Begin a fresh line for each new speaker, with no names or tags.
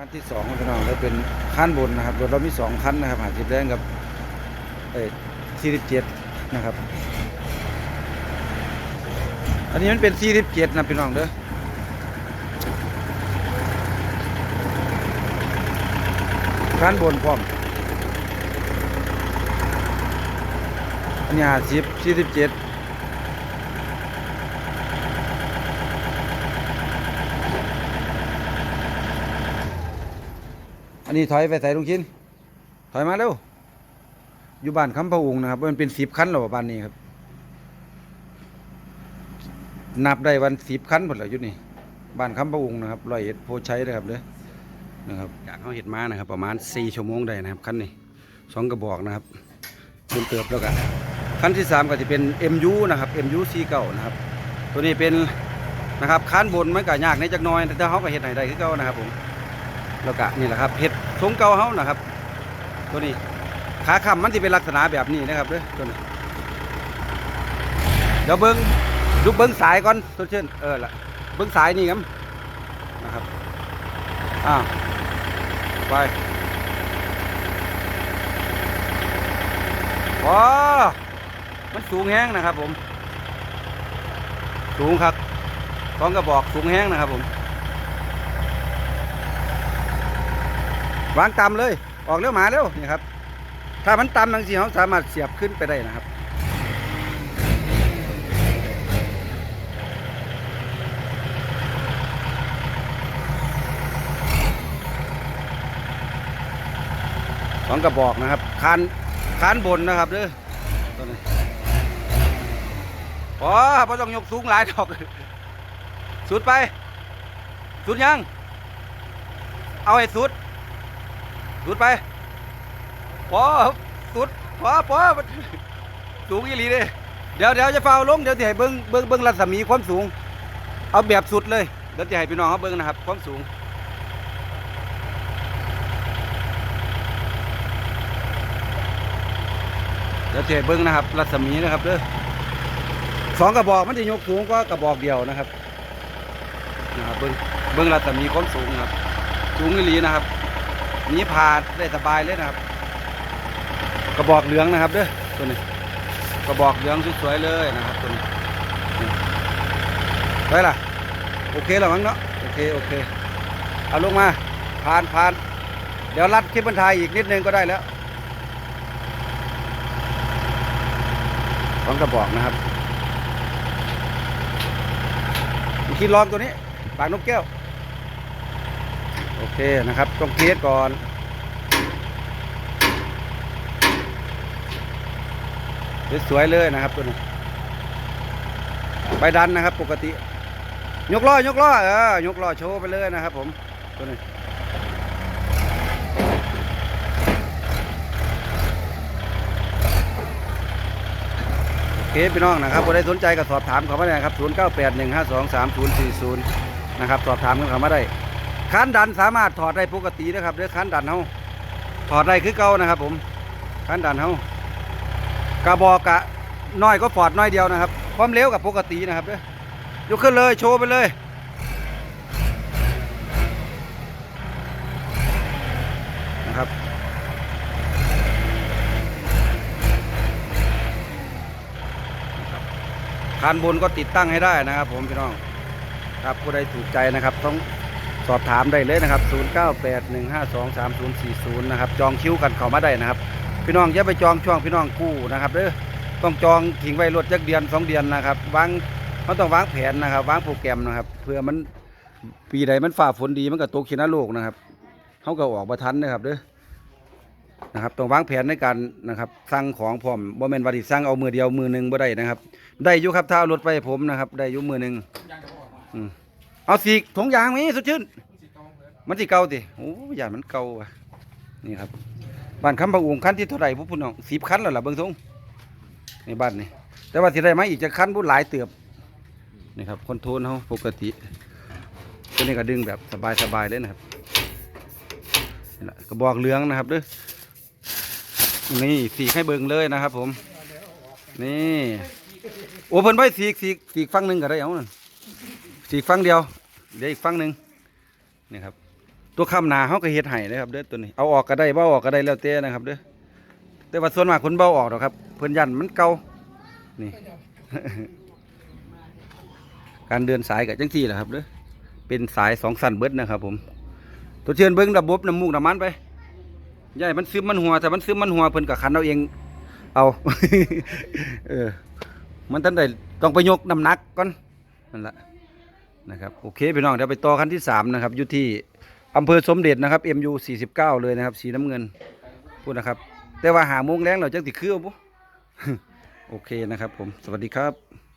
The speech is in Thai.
คันที่สองพี่น้องแล้วเป็นขั้นบนนะครับรถเรามีสองคันนะครับหาสิบแรงกับเอ้สี่สิบเจ็ดนะครับ อันนี้มันเป็นสี่สิบเจ็ดนะพี่น้องเด้อขั้นบนพร้อมอันนี้หาสิบสี่สิบเจ็ด อันนี้ถอยไปใส่ลุงชินถอยมาเร็วอยู่บ้านคำพะอุงนะครับมันเป็นสิบคันหรอบ้านนี้ครับ นับได้วันสิบคันหมดแล้วยู่นี่บ้านคำพะอุงนะครับรอยเอ็ดโพชัยนะครับเด้อนะครับจากเขาเห็ดมานะครับ ประมาณสี่ชั่วโมงได้นะครับคันนี้สองกระบอกนะครับเติมเติบแล้วกันคันที่สามก็จะเป็น MU นะครับ MU 4เก่านะครับ ตัวนี้เป็นนะครับคันบนมันก็ยากในจักน้อยแต่เขาก็เห็ดไหนได้คือเก่านะครับผม แล้วก็นี่แหละครับเห็ดทรงเก่าเฮานะครับ ตัวนี้ขาคำมันจะเป็นลักษณะแบบนี้นะครับเด้อตัวนี้เดี๋ยวเบิ้งดูเบิ้งสายก่อนตัวเช่นเออละเบิ้งสายนี่ครับนะครับอ้าวไปว้ามันสูงแห้งนะครับผม สูงครับสองกระบอกสูงแห้งนะครับผม วางต่ำเลย ออกเร็วหมาเร็วนี่ครับ ถ้ามันต่ำบางทีเขาสามารถเสียบขึ้นไปได้นะครับสองกระบอกนะครับคานคานบนนะครับเด้อตัวนี้โอ้พอต้องยกสูงหลายดอก สุดไป สุดยัง เอาให้สุด สุดไปพอสุดพอพอสูงอีหลีเด้เดี๋ยวเดี๋ยวจะเฝ้าลงเดี๋ยวจะให้เบิ้งเบิ้งเบิ้งรัศมีความสูง เอาแบบสุดเลยเดี๋ยวจะให้พี่น้องเขาเบิ้งนะครับ ความสูงเดี๋ยวจะให้เบิ้งนะครับ รัศมีนะครับเด้อสองกระบอกมันจะยกสูงก็กระบอกเดียวนะครับนะครับเบิ้งเบิ้งรัศมีความสูงนะครับ สูงอีหลีนะครับ หนี้ผ่านได้สบายเลยนะครับ กระบอกเหลืองนะครับเด้อตัวนี้กระบอกเหลืองสวยๆเลยนะครับตัวนี้นี่ไปล่ะโอเคแล้วมั้งเนาะโอเคโอเคเอาลงมาผ่านผ่านเดี๋ยวรัดคลิปบรรทายอีกนิดนึงก็ได้แล้วสองกระบอกนะครับมีขี้ร้อนตัวนี้ปากนกแก้ว โอเคนะครับ ต้องเทสก่อนสวยๆเลยนะครับตัวนี้ใบดันนะครับ ปกติ ยกล้อยกล้อเออยกล้อโชว์ไปเลยนะครับ ผมตัวนี้เคพี่น้องนะครับผู้ใดสนใจก็สอบถามเขามาได้นะครับ 0 9 8 1 5 2 3 0 4 0 นะครับ สอบถามกันเขามาได้ คันดันสามารถถอดได้ปกตินะครับเด้อคันดันเฮาถอดได้คือเก่านะครับ ผมคันดันเฮากระบอกกะน้อยก็ฟอดน้อยเดียวนะครับ ความเร็วกับปกตินะครับเด้อยกขึ้นเลยโชว์ไปเลยนะครับคันบนก็ติดตั้งให้ได้นะครับ ผมพี่น้องครับผู้ใดถูกใจนะครับต้อง สอบถามได้เลยนะครับ 0981523040 นะครับ จองคิวกันเข้ามาได้นะครับ พี่น้องอย่าไปจองช่วงพี่น้องกู้นะครับเด้อต้องจองทิ้งไว้รถจักเดือนสองเดือนนะครับวางมันต้องวางแผนนะครับ วางโปรแกรมนะครับ เพื่อมันปีใดมันฝ่าฝนดีมันก็ตกขีนาโลกนะครับเขาก็ออกมาทันนะครับเด้อนะครับต้องวางแผนในการนะครับสั่งของพร้อมบ่แม่นว่าสิสั่งเอามือเดียวมือหนึ่งบ่ได้นะครับ ได้อยู่ครับถ้าเอารถไปผมนะครับ ได้อยู่มือหนึ่งเอาสีถุงยางมีสุดชื่น มันสิเก่าติโอ้ยอย่ามันเก่าว่ะนี่ครับบ้านคำบางองค์คันที่เท่าไหร่พวกพี่น้องสิบคันแล้วล่ะเบิ่งทรงในบ้านนี่แต่ว่าสิได้ไหมอีกจะคันบุหลายเติบนี่ครับคอนโทรลเขาปกติตัวนี้ก็ดึงแบบสบายๆเลยนะครับนี่ละกระบอกเลืองนะครับด้อนี่สีให้เบิ่งเลยนะครับ ผม นี่โอ้เพิ่นไว้สีสีสีฟังหนึ่งก็ได้เอานั่นสีฟังเดียวเดี๋ยวอีกฟังหนึ่งนี่ครับ ตัวคำหนาเขาก็เฮ็ดให้นะครับเด้อตัวนี้เอาออกก็ได้บ่เอาออกก็ได้แล้วแต่นะครับเด้อแต่ว่าส่วนมากคนเบาออกหรอกครับ เพิ่อนยันมันเก่านี่ การเดินสายกับจังซี่แหละครับเด้อเป็นสายสองสันเบิดนะครับ ผม ตัวเชิญเบิ้งระบบน้ำมูกน้ำมันไปใหญ่มันซึมมันหัวแต่มันซึมมันหัวเพิ่นกับคันเอาเอง เอาเออ มันท่านใดต้องไปยกน้ำหนักก่อนนั่นแหละนะครับโอเคพี่น้องเดี๋ยวไปต่อคันที่สามนะครับอยู่ที่ อำเภอสมเด็จนะครับ MU 49 เลยนะครับ สีน้ำเงินพูดนะครับ แต่ว่าหาโมงแรงเราจะติคือเองปุ๊โอเคนะครับผม สวัสดีครับ